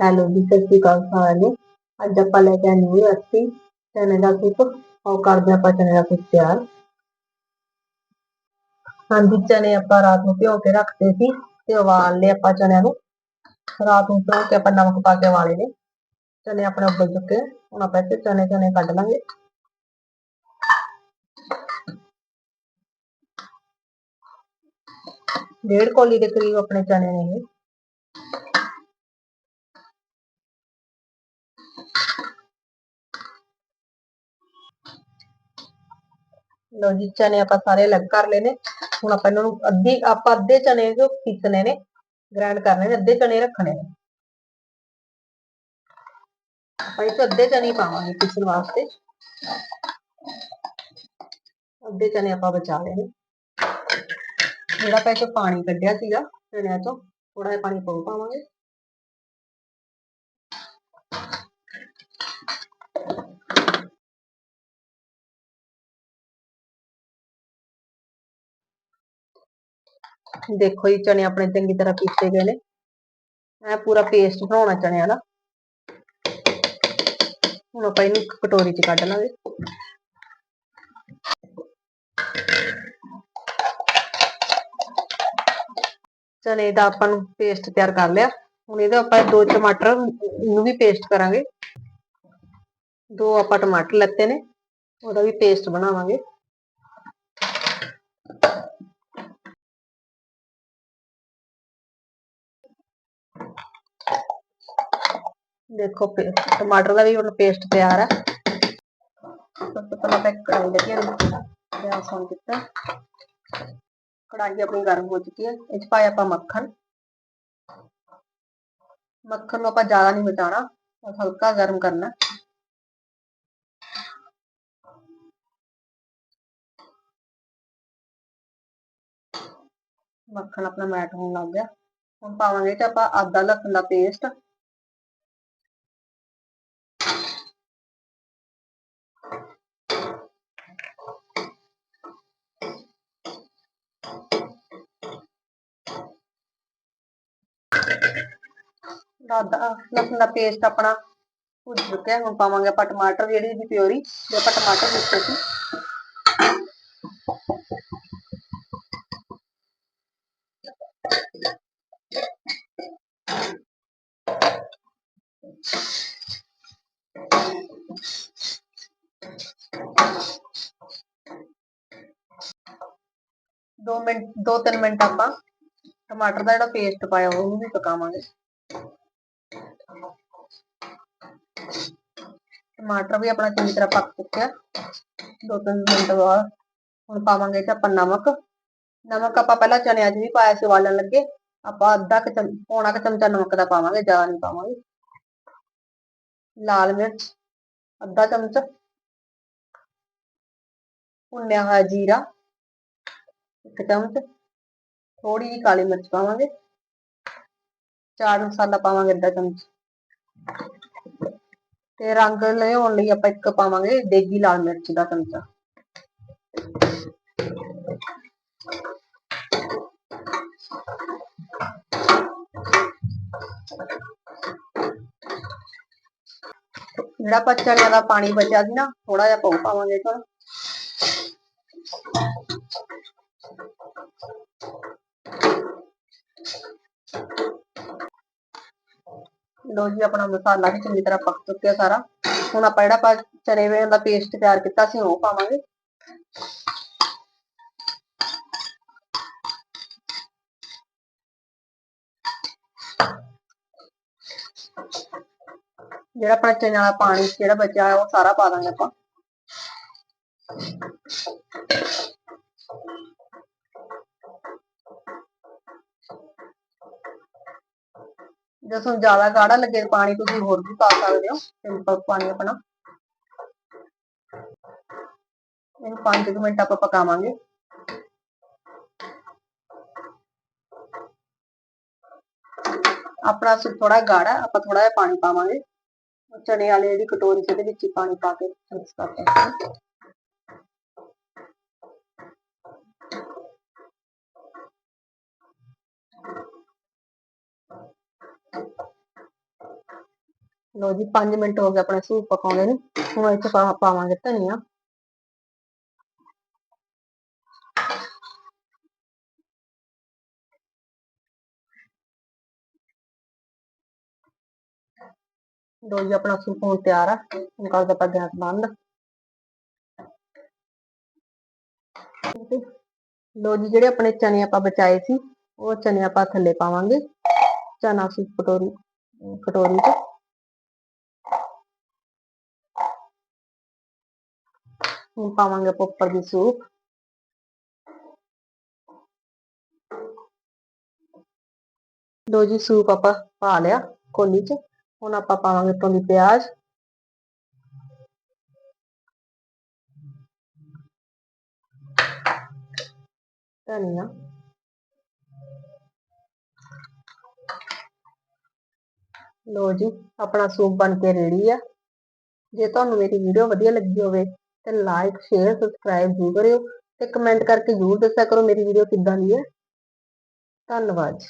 Hello ਜੀ ਸਤਿ ਸ਼੍ਰੀ ਅਕਾਲ ਸਾਰਿਆਂ ਨੂੰ ਅੱਜ ਆਪਾਂ ਲੈ ਕੇ ਆਏ ਨਿਊ ਰੈਸਪੀ ਚਨੇ ਦਾ ਸੂਪ ਉਹ ਕਰਦੇ ਆਪਾਂ ਚਨੇ ਦਾ ਸੂਪ ਤਿਆਰ ਹਾਂਜੀ ਚਨੇ ਆਪਾਂ ਰਾਤ ਨੂੰ ਭਿਓ ਕੇ ਰੱਖਦੇ ਸੀ ਤੇ ਉਬਾਲ ਲਏ ਆਪਾਂ ਚਨਿਆਂ ਨੂੰ ਰਾਤ ਨੂੰ ਭਿਓ ਕੇ ਆਪਾਂ ਨਮਕ ਪਾ ਕੇ ਉਬਾਲੇ ਨੇ ਚਨੇ ਆਪਣੇ ਉੱਬਲ ਚੁੱਕੇ ਹੁਣ ਆਪਾਂ ਇੱਥੇ ਚਨੇ ਚਨੇ ਕੱਢ ਲਾਂਗੇ ਡੇਢ ਕੋਲੀ ਦੇ ਕਰੀਬ ਆਪਣੇ ਚਨੇ ਨੇ ਇਹ ਲੋ ਜੀ ਚਨੇ ਆਪਾਂ ਸਾਰੇ ਅਲੱਗ ਕਰ ਲਏ ਨੇ ਹੁਣ ਆਪਾਂ ਇਹਨਾਂ ਨੂੰ ਅੱਧੀ ਆਪਾਂ ਅੱਧੇ ਚਨੇ ਜੋ ਪੀਸਨੇ ਨੇ ਗ੍ਰਾਈਂਡ ਕਰਨੇ ਨੇ ਅੱਧੇ ਚਨੇ ਰੱਖਣੇ ਨੇ ਆਪਾਂ ਇਹ ਅੱਧੇ ਚਨੇ ਪਾਵਾਂਗੇ ਪੀਸਣ ਵਾਸਤੇ ਅੱਧੇ ਚਨੇ ਆਪਾਂ ਬਚਾ ਲਏ ਨੇ ਜਿਹੜਾ ਆਪਾਂ ਇਹ ਪਾਣੀ ਕੱਢਿਆ ਸੀਗਾ ਚਨਿਆਂ ਚੋਂ ਥੋੜਾ ਜਿਹਾ ਪਾਣੀ ਪਾਉ ਪਾਵਾਂਗੇ ਦੇਖੋ ਜੀ ਚਨੇ ਆਪਣੇ ਚੰਗੀ ਤਰ੍ਹਾਂ ਪੀਸੇ ਗਏ ਨੇ ਇਹ ਪੂਰਾ ਪੇਸਟ ਬਣਾਉਣਾ ਚਨਿਆਂ ਦਾ ਹੁਣ ਆਪਾਂ ਇਹਨੂੰ ਇੱਕ ਕਟੋਰੀ 'ਚ ਕੱਢ ਲਾਂਗੇ ਚਨੇ ਦਾ ਆਪਾਂ ਨੂੰ ਪੇਸਟ ਤਿਆਰ ਕਰ ਲਿਆ ਹੁਣ ਇਹਦਾ ਆਪਾਂ ਦੋ ਟਮਾਟਰ ਨੂੰ ਵੀ ਪੇਸਟ ਕਰਾਂਗੇ ਦੋ ਆਪਾਂ ਟਮਾਟਰ ਲੱਤੇ ਨੇ ਉਹਦਾ ਵੀ ਪੇਸਟ ਬਣਾਵਾਂਗੇ देखो टमाटर का भी हम पेस्ट तैयार है सबसे पहले मैं कढ़ाई लगी ऑन किया कढ़ाई अपनी गर्म हो चुकी है इस पाए आप मखन मखन आप ज़्यादा नहीं बचाना और हल्का गर्म करना मक्खन अपना मैट होने लग गया हम पावे आप आदा लसन का पेस्ट ਆਦਾ ਲਸਣ ਦਾ ਪੇਸਟ ਲਸਣ ਦਾ ਪੇਸਟ ਆਪਣਾ ਭੁੱਜ ਚੁੱਕਿਆ ਹੁਣ ਪਾਵਾਂਗੇ ਆਪਾਂ ਟਮਾਟਰ ਜਿਹੜੀ ਦੀ ਪਿਓਰੀ, ਜੇ ਆਪਾਂ ਟਮਾਟਰ ਦਿੱਤੇ ਸੀ। ਦੋ ਮਿੰਟ, ਦੋ ਤਿੰਨ ਮਿੰਟ ਆਪਾਂ ਟਮਾਟਰ ਦਾ ਜਿਹੜਾ ਪੇਸਟ ਪਾਇਆ, ਉਹਨੂੰ ਵੀ ਪਕਾਵਾਂਗੇ। ਟਮਾਟਰ ਵੀ ਆਪਣਾ ਚੰਗੀ ਤਰ੍ਹਾਂ ਪੱਕ ਚੁੱਕਿਆ। ਦੋ ਤਿੰਨ ਮਿੰਟ ਬਾਅਦ ਹੁਣ ਪਾਵਾਂਗੇ ਤੇ ਆਪਾਂ ਨਮਕ। ਨਮਕ ਆਪਾਂ ਪਹਿਲਾਂ ਚਨਿਆਂ 'ਚ ਵੀ ਪਾਇਆ ਸੀ, ਉਬਾਲਣ ਲੱਗੇ। ਆਪਾਂ ਅੱਧਾ ਕਿ ਪੌਣਾ ਕਿ ਚਮਚਾ ਨਮਕ ਦਾ ਪਾਵਾਂਗੇ, ਜ਼ਿਆਦਾ ਨਹੀਂ ਪਾਵਾਂਗੇ। ਲਾਲ ਮਿਰਚ, ਅੱਧਾ ਚਮਚ। ਭੁੰਨਿਆ ਹੋਇਆ ਜੀਰਾ, ਇੱਕ ਚਮਚ। ਥੋੜੀ ਜਿਹੀ ਕਾਲੀ ਮਿਰਚ ਪਾਵਾਂਗੇ। ਚਾਟ ਮਸਾਲਾ ਪਾਵਾਂਗੇ ਅੱਧਾ ਚਮਚ। ਤੇ ਰੰਗ ਲਿਆਉਣ ਲਈ ਆਪਾਂ ਇੱਕ ਪਾਵਾਂਗੇ ਦੇਗੀ ਲਾਲ ਮਿਰਚ ਦਾ ਚਮਚਾ ਜਿਹੜਾ ਆਪਾਂ ਚਣਿਆਂ ਦਾ ਪਾਣੀ ਬਚਿਆ ਸੀ ਨਾ ਥੋੜਾ ਜਿਹਾ ਪਾਉ ਪਾਵਾਂਗੇ ਚਲ ਲੋ ਜੀ, ਆਪਣਾ ਮਸਾਲਾ ਵੀ ਚੰਗੀ ਤਰ੍ਹਾਂ ਪੱਕ ਚੁੱਕਿਆ ਸਾਰਾ। ਹੁਣ ਆਪਾਂ ਜਿਹੜਾ ਆਪਾਂ ਚਨੇ ਵੇ ਦਾ ਪੇਸਟ ਤਿਆਰ ਕੀਤਾ ਸੀ, ਉਹ ਪਾਵਾਂਗੇ। ਜਿਹੜਾ ਆਪਣਾ ਚਨੇ ਵਾਲਾ ਪਾਣੀ ਜਿਹੜਾ ਬਚਿਆ ਉਹ ਸਾਰਾ ਪਾ ਦਾਂਗੇ ਆਪਾਂ। ਜੇ ਤੁਹਾਨੂੰ ਜ਼ਿਆਦਾ ਗਾੜਾ ਲੱਗੇ ਪਾਣੀ ਤੁਸੀਂ ਹੋਰ ਵੀ ਪਾ ਸਕਦੇ ਹੋ ਸਿੰਪਲ ਪਾਣੀ ਆਪਣਾ ਇਹਨੂੰ 5 ਮਿੰਟ ਆਪਾਂ ਪਕਾਵਾਂਗੇ ਆਪਣਾ ਸੁ ਥੋੜਾ ਗਾੜਾ ਆਪਾਂ ਥੋੜਾ ਜਿਹਾ ਪਾਣੀ ਪਾਵਾਂਗੇ ਚਨੇ ਵਾਲੇ ਜਿਹੜੀ ਕਟੋਰੀ ਚ ਇਹਦੇ ਵਿੱਚ ਪਾਣੀ ਪਾ ਕੇ ਮਿਕਸ ਕਰਦੇ ਹਾਂ ਲੋ ਜੀ 5 ਮਿੰਟ ਹੋ ਗਏ ਆਪਣੇ ਸੂਪ ਪਕਾਉਂਦੇ ਨੂੰ ਹੁਣ ਇੱਥੇ ਪਾ- ਪਾਵਾਂਗੇ ਧਨੀਆ ਲੋ ਜੀ ਆਪਣਾ ਸੂਪ ਹੁਣ ਤਿਆਰ ਆ ਹੁਣ ਕਰਦੇ ਆਪਾਂ ਗੈਸ ਬੰਦ ਲੋ ਜੀ ਜਿਹੜੇ ਆਪਣੇ ਚਨੇ ਆਪਾਂ ਬਚਾਏ ਸੀ ਉਹ ਚਨੇ ਆਪਾਂ ਥੱਲੇ ਪਾਵਾਂਗੇ ਚਨਾ ਸੂਪ ਕਟੋਰੀ ਕਟੋਰੀ ਚ ਹੁਣ ਪਾਵਾਂਗੇ ਆਪਾਂ ਉੱਪਰ ਦੀ ਸੂਪ ਲੋ ਜੀ ਸੂਪ ਆਪਾਂ ਪਾ ਲਿਆ ਕੋਲੀ ਚ ਹੁਣ ਆਪਾਂ ਪਾਵਾਂਗੇ ਉੱਤੋਂ ਦੀ ਪਿਆਜ਼ ਧਨੀਆ ਲੋ ਜੀ ਆਪਣਾ ਸੂਪ ਬਣ ਕੇ ਰੈਡੀ ਆ ਜੇ ਤੁਹਾਨੂੰ ਮੇਰੀ ਵੀਡੀਓ ਵਧੀਆ ਲੱਗੀ ਹੋਵੇ ਤੇ ਲਾਈਕ ਸ਼ੇਅਰ ਸਬਸਕ੍ਰਾਈਬ ਜ਼ਰੂਰ ਕਰਿਓ ਤੇ ਕਮੈਂਟ ਕਰਕੇ ਜ਼ਰੂਰ ਦੱਸਿਆ ਕਰੋ ਮੇਰੀ ਵੀਡੀਓ ਕਿੱਦਾਂ ਦੀ ਹੈ। ਧੰਨਵਾਦ ਜੀ।